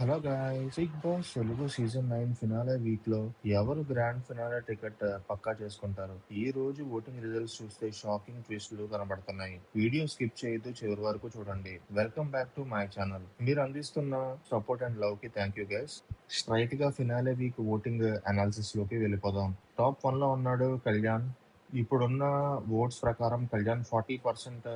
Hello guys Bigg Boss Telugu season nine finale వీక్లో ఎవరు grand finale ticket పక్కా చేసుకుంటారు? ఈ రోజు ఓటింగ్ రిజల్ట్స్ చూస్తే షాకింగ్ ట్విస్ట్లు కనబడుతున్నాయి. వీడియో స్కిప్ చేయొద్దు చివరి వరకు చూడండి. Welcome back to my channel మీరు అందిస్తున్న సపోర్ట్ అండ్ లవ్కి థ్యాంక్ యూ గైస్ స్ట్రైట్గా ఫినాలే వీక్ ఓటింగ్ అనాలిసిస్లోకి వెళ్ళిపోదాం. టాప్ వన్లో ఉన్నాడు కళ్యాణ్. ఇప్పుడున్న ఓట్స్ ప్రకారం కళ్యాణ్ ఫార్టీ పర్సెంట్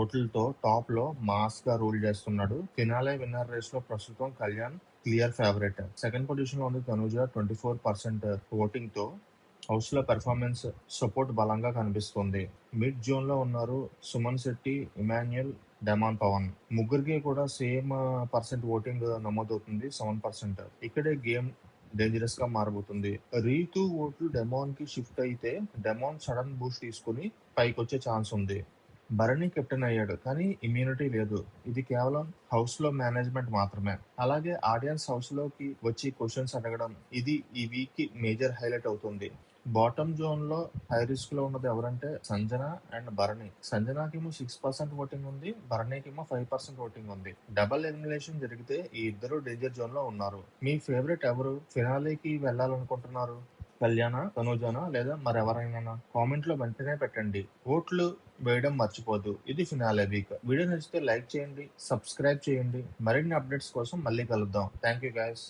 ఓట్లతో టాప్లో మాస్గా రూల్ చేస్తున్నాడు. ఫినాలే విన్నర్ రేస్లో ప్రస్తుతం కళ్యాణ్ క్లియర్ ఫేవరెట్. సెకండ్ పొజిషన్లో ఉంది తనుజ ట్వంటీ ఫోర్ పర్సెంట్ ఓటింగ్తో హౌస్లో పెర్ఫార్మెన్స్ సపోర్ట్ బలంగా కనిపిస్తుంది. మిడ్ జోన్లో ఉన్నారు సుమన్ శెట్టి ఇమాన్యుయల్ డెమాన్ పవన్. ముగ్గురికి కూడా సేమ్ పర్సెంట్ ఓటింగ్ నమోదవుతుంది సెవెన్ పర్సెంట్. ఇక్కడే గేమ్ డేంజరస్గా మారబోతుంది. రీతు ఓట్లు డెమాన్కి షిఫ్ట్ అయితే డెమాన్ సడన్ బూస్ట్ తీసుకుని పైకి వచ్చే ఛాన్స్ ఉంది. భరణి కెప్టెన్ అయ్యాడు. కానీ ఇమ్యూనిటీ లేదు. ఇది కేవలం హౌస్లో మేనేజ్మెంట్ మాత్రమే. అలాగే ఆడియన్స్ హౌస్లోకి వచ్చి క్వశ్చన్స్ అడగడం ఇది ఈ వీక్కి మేజర్ హైలైట్ అవుతుంది. బాటమ్ జోన్లో హై రిస్క్లో ఉన్నది ఎవరంటే సంజన అండ్ భరణి. సంజనాకేమో సిక్స్ పర్సెంట్ ఓటింగ్ ఉంది భరణికేమో ఫైవ్ పర్సెంట్ ఓటింగ్ ఉంది. డబల్ ఎలిమినేషన్ జరిగితే ఈ ఇద్దరు డేంజర్ జోన్లో ఉన్నారు. మీ ఫేవరెట్ ఎవరు? ఫినాలేకి వెళ్ళాలనుకుంటున్నారు? కళ్యాణ తనూజన లేదా మరెవరైనా? కామెంట్లో వెంటనే పెట్టండి. ఓట్లు వేయడం మర్చిపోదు ఇది ఫినాలే వీక్. వీడియో నచ్చితే లైక్ చేయండి సబ్స్క్రైబ్ చేయండి. మరిన్ని అప్డేట్స్ కోసం మళ్ళీ కలుద్దాం. Thank you guys